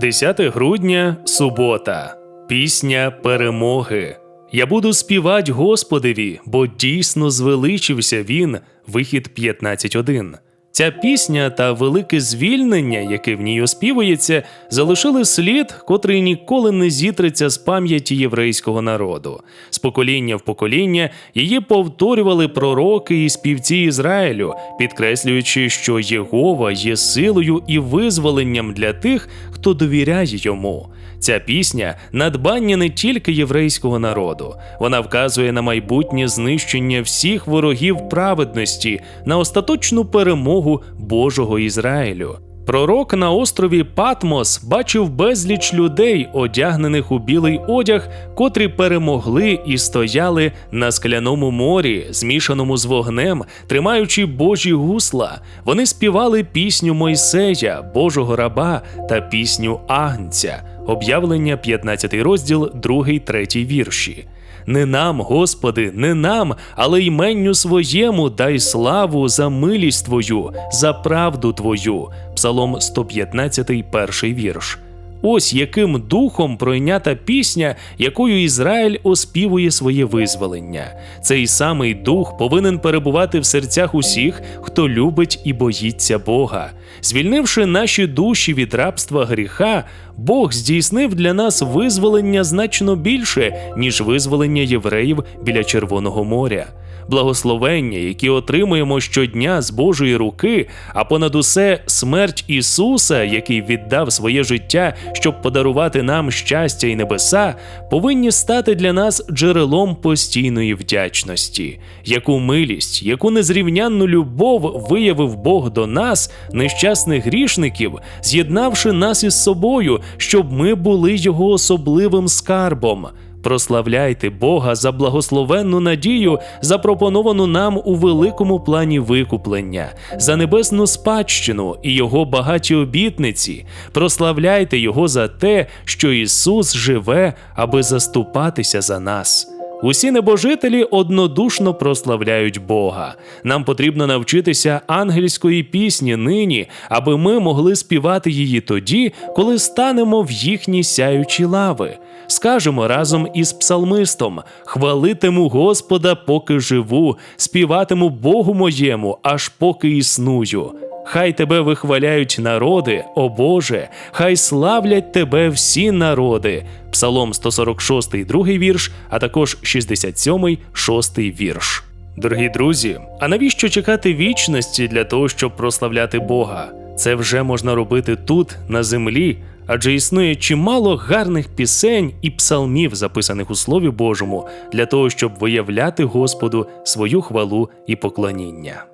10 грудня, субота. Пісня перемоги. Я буду співать Господеві, бо дійсно звеличився він. Вихід 15.1. Ця пісня та велике звільнення, яке в ній оспівується, залишили слід, котрий ніколи не зітреться з пам'яті єврейського народу. З покоління в покоління її повторювали пророки і співці Ізраїлю, підкреслюючи, що Єгова є силою і визволенням для тих, хто довіряє йому. Ця пісня надбання не тільки єврейського народу, вона вказує на майбутнє знищення всіх ворогів праведності, на остаточну перемогу Божого Ізраїлю. Пророк на острові Патмос бачив безліч людей, одягнених у білий одяг, котрі перемогли і стояли на скляному морі, змішаному з вогнем, тримаючи Божі гусла. Вони співали пісню Мойсея, Божого раба та пісню Агнця. Об'явлення 15 розділ, 2, 3 вірші. Не нам, Господи, не нам, але йменню своєму дай славу за милість Твою, за правду Твою. Псалом 115, перший вірш. Ось яким духом пройнята пісня, якою Ізраїль оспівує своє визволення. Цей самий дух повинен перебувати в серцях усіх, хто любить і боїться Бога. Звільнивши наші душі від рабства гріха, Бог здійснив для нас визволення значно більше, ніж визволення євреїв біля Червоного моря. Благословення, які отримуємо щодня з Божої руки, а понад усе смерть Ісуса, який віддав своє життя, щоб подарувати нам щастя і небеса, повинні стати для нас джерелом постійної вдячності. Яку милість, яку незрівнянну любов виявив Бог до нас, нещасних грішників, з'єднавши нас із собою, щоб ми були його особливим скарбом. Прославляйте Бога за благословенну надію, запропоновану нам у великому плані викуплення, за небесну спадщину і його багаті обітниці. Прославляйте Його за те, що Ісус живе, аби заступатися за нас. Усі небожителі однодушно прославляють Бога. Нам потрібно навчитися ангельської пісні нині, аби ми могли співати її тоді, коли станемо в їхні сяючі лави. Скажемо разом із псалмистом: хвалитиму Господа, поки живу, співатиму Богу моєму, аж поки існую. Хай тебе вихваляють народи, о Боже, хай славлять тебе всі народи. Псалом 146, другий вірш, а також 67, шостий вірш. Дорогі друзі, а навіщо чекати вічності для того, щоб прославляти Бога? Це вже можна робити тут, на землі, адже існує чимало гарних пісень і псалмів, записаних у Слові Божому, для того, щоб виявляти Господу свою хвалу і поклоніння.